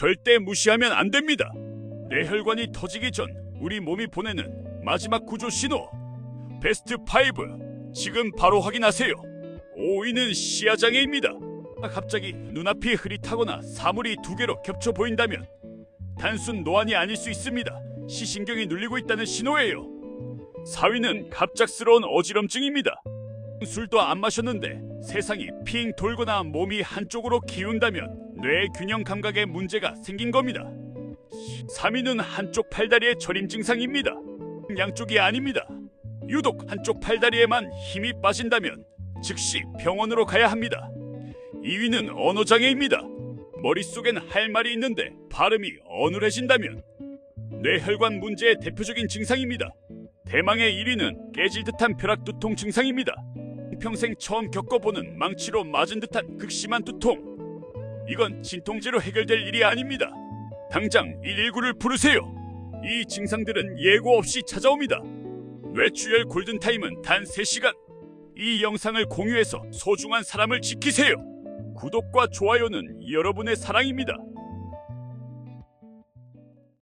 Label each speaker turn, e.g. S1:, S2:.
S1: 절대 무시하면 안 됩니다. 뇌혈관이 터지기 전 우리 몸이 보내는 마지막 구조 신호 베스트 5 지금 바로 확인하세요. 5위는 시야장애입니다. 갑자기 눈앞이 흐릿하거나 사물이 두 개로 겹쳐 보인다면 단순 노안이 아닐 수 있습니다. 시신경이 눌리고 있다는 신호예요. 4위는 갑작스러운 어지럼증입니다. 술도 안 마셨는데 세상이 핑 돌거나 몸이 한쪽으로 기운다면 뇌 균형 감각에 문제가 생긴 겁니다. 3위는 한쪽 팔다리의 저림 증상입니다. 양쪽이 아닙니다. 유독 한쪽 팔다리에만 힘이 빠진다면 즉시 병원으로 가야 합니다. 2위는 언어장애입니다. 머릿속엔 할 말이 있는데 발음이 어눌해진다면 뇌혈관 문제의 대표적인 증상입니다. 대망의 1위는 깨질 듯한 벼락 두통 증상입니다. 평생 처음 겪어보는 망치로 맞은 듯한 극심한 두통. 이건 진통제로 해결될 일이 아닙니다. 당장 119를 부르세요. 이 증상들은 예고 없이 찾아옵니다. 뇌출혈 골든타임은 단 3시간. 이 영상을 공유해서 소중한 사람을 지키세요. 구독과 좋아요는 여러분의 사랑입니다.